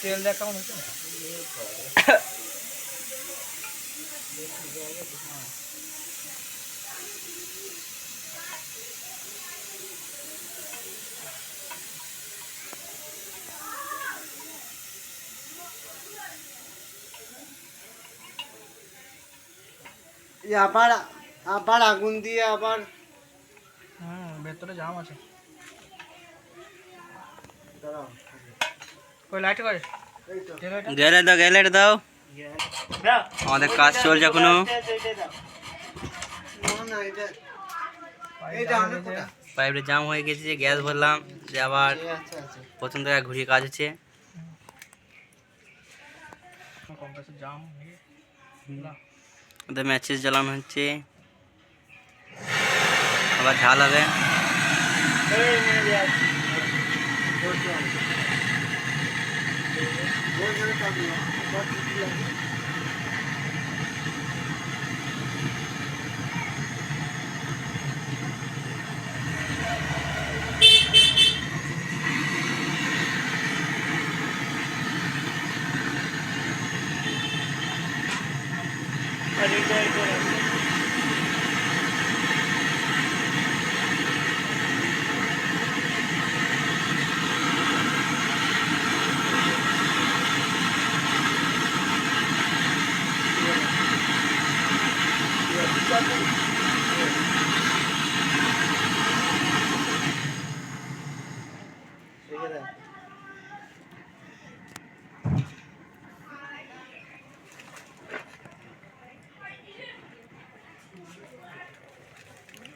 তেল দেখ কেমন হচ্ছে এই আবার আবার আগুন দিয়ে আবার হুম ভেতরে জাম আছে দাঁড়াও ওই লাইট করে এই তো তেল এটা গেলে দাও গেলে দাও। আমাদের কাজ চলছে এখনও। পাইপটা জাম হয়ে গেছে, গ্যাস ভরলাম, যে আবার প্রথম থেকে ঘুরিয়ে কাজ হচ্ছে। ম্যাচেস জ্বালানো হচ্ছে। আবার ঝাল হবে। এই মেরে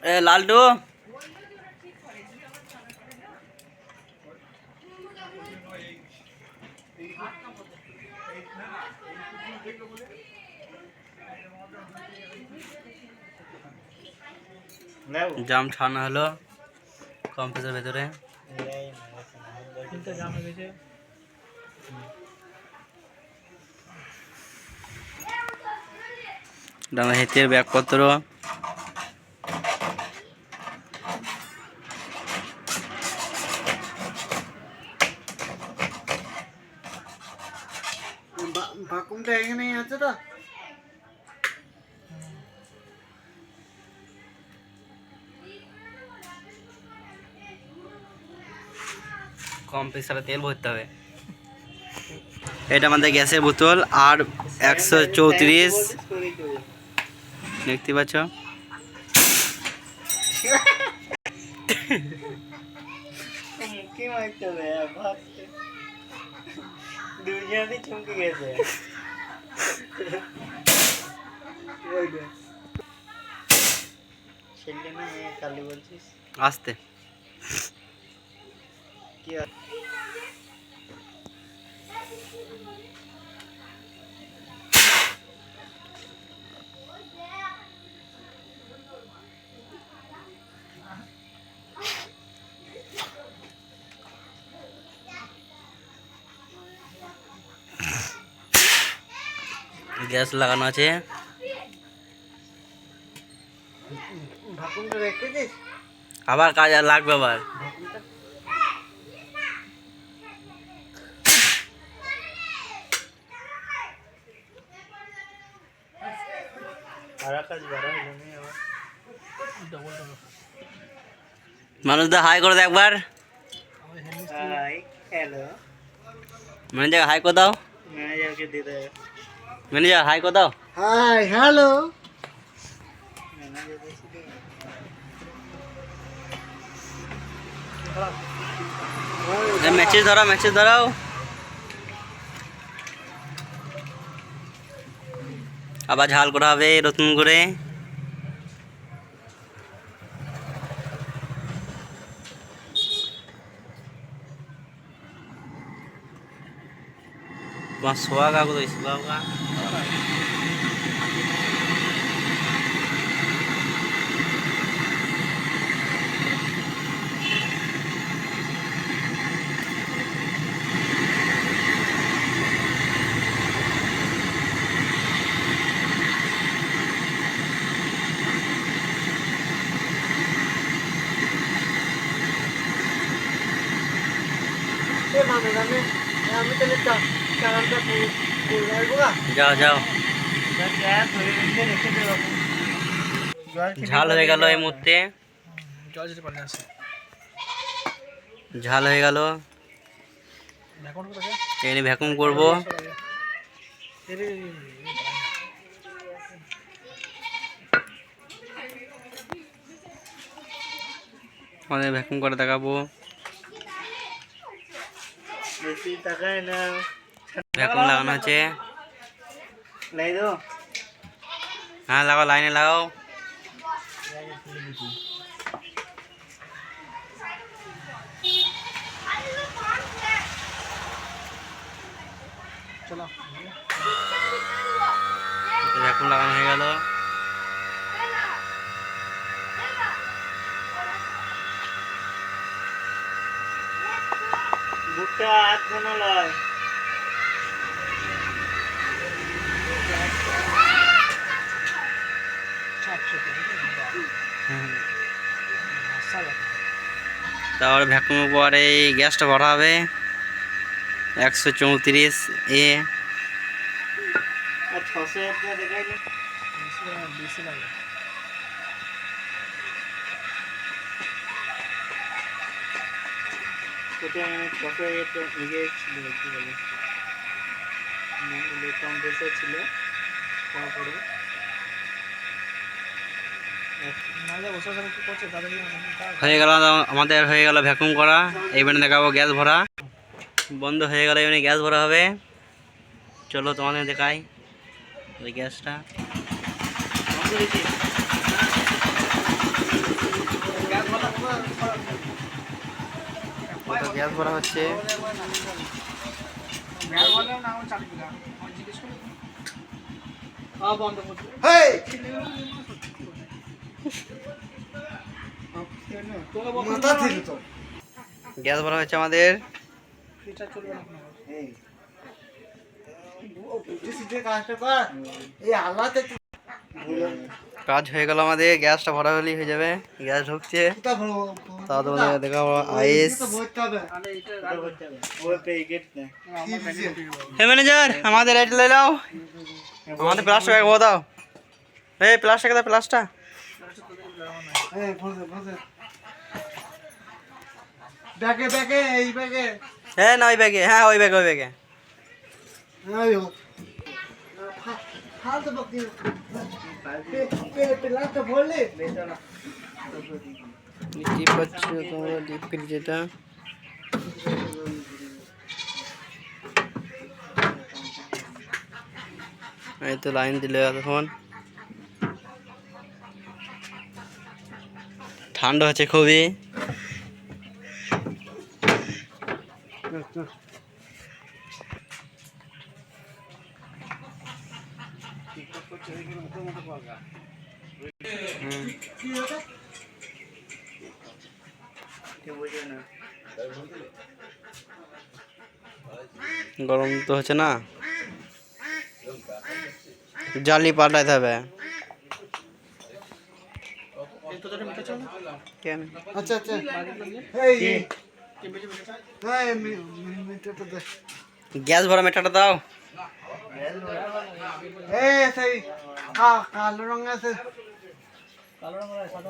এ লালটু নেব জাম ছাড়ানো হলো কম্পিউটার ভেতরে। গেছে হেতের ব্যাগপত্র। ভাকুমটা এখানেই আছে তো? কম্প্রেসারে তেল ভরতে হবে। এটা আমাদের গ্যাসের বোতল আর একশো চৌত্রিশ। দেখতে পাচ্ছ? মুখে মারতে হবে? ভাবতে দুজনই চমকে গেছে। ওই দে ছেলে না মেয়ে কালি বলছিস? আসতে। কি আর? গ্যাস লাগানো আছে। আবার কাজ আর লাগবে আবার। ডবল মানুষদের হাই করে দাও একবার। হাই হ্যালো ম্যানেজার হাই করে দাও। ম্যানেজারকে দিয়ে দেবে ম্যানেজার হাই করে দাও। Hi hello. ম্যাচেস ধরাও ম্যাচেস ধরাও। আবার ঝাল করা হবে নতুন করে তোমার সোয়াগা কোথায় সোয়াগা যাও যাও। ঝাল হয়ে গেল এই মুহূর্তে। আছে ঝাল হয়ে গেল। এখানে ভ্যাকুম করব। আমাদের ভ্যাকুম করে দেখাবো। ভ্যাকুম লাগানো হচ্ছে লাই দো হ্যাঁ লাগাও লাইনে লাগাও চলো ভ্যাকুম লাগানো হয়ে গেল বুকটা আধ ঘন লয় তারপরে ভ্যাকুমের পরে এই গ্যাসটা ভরা হবে একশো চৌত্রিশ এ আর ছশো হয়ে গেল আমাদের হয়ে গেল ভ্যাকুম করা। এইবারে দেখাবো গ্যাস ভরা। বন্ধ হয়ে গেল এবারে গ্যাস ভরা হবে। চলো তোমাদের দেখাই ওই গ্যাসটা গ্যাস ভরা হচ্ছে? বন্ধ করছি হেই তোকে বলছি মাথা ছিল তো গ্যাস ভরা হয়েছে আমাদের। কাজ হয়ে গেল আমাদের গ্যাসটা ভরা হলেই হয়ে যাবে গ্যাস ঢুকছে। তা তোমাদের দেখাবো দেবো। হে ম্যানেজার আমাদের এটা লে নাও। আমাদের প্লাস্টার ব্যাগ দাও এই প্লাস্টার দাও প্লাস্টার এই বসে বসে। ব্যাগে ব্যাগে এই ব্যাগে। হ্যাঁ না ওই ব্যাগে। হ্যাঁ ওই ব্যাগে ওই ব্যাগে। আয়ো ফালতু বকি পে পে তোমরা যেটা। এই তো লাইন দিলে এতক্ষণ। ঠান্ডা হচ্ছে খুবই। গরম তো হচ্ছে না। জালি পাল্টাইতে হবে এই তো তোদের মিটার চলে না? কেন? আচ্ছা আচ্ছা। গ্যাস ভরা মেটাটা দাও। এই সেই কা কালো রঙ আছে। কালো রঙের সাদা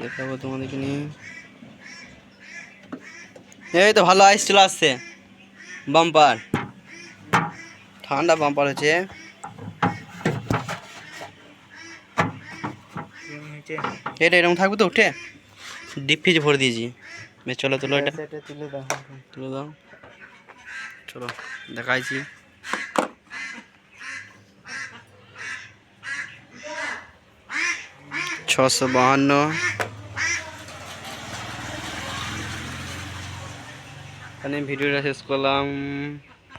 দেখাবো তোমাদেরকে নিয়ে। এই তো ভালো আইস চলে আসছে। বাম্পার ঠান্ডা বাম্পার হচ্ছে। এটা এরকম থাকবে তো উঠে। ডিপ ফ্রিজ ভরে দিয়েছি। চলো তুলো এটা। তুলে দাও। তুলে দাও। চলো দেখাইছি। ছশো বাহান্ন। এখানে ভিডিওটা শেষ করলাম।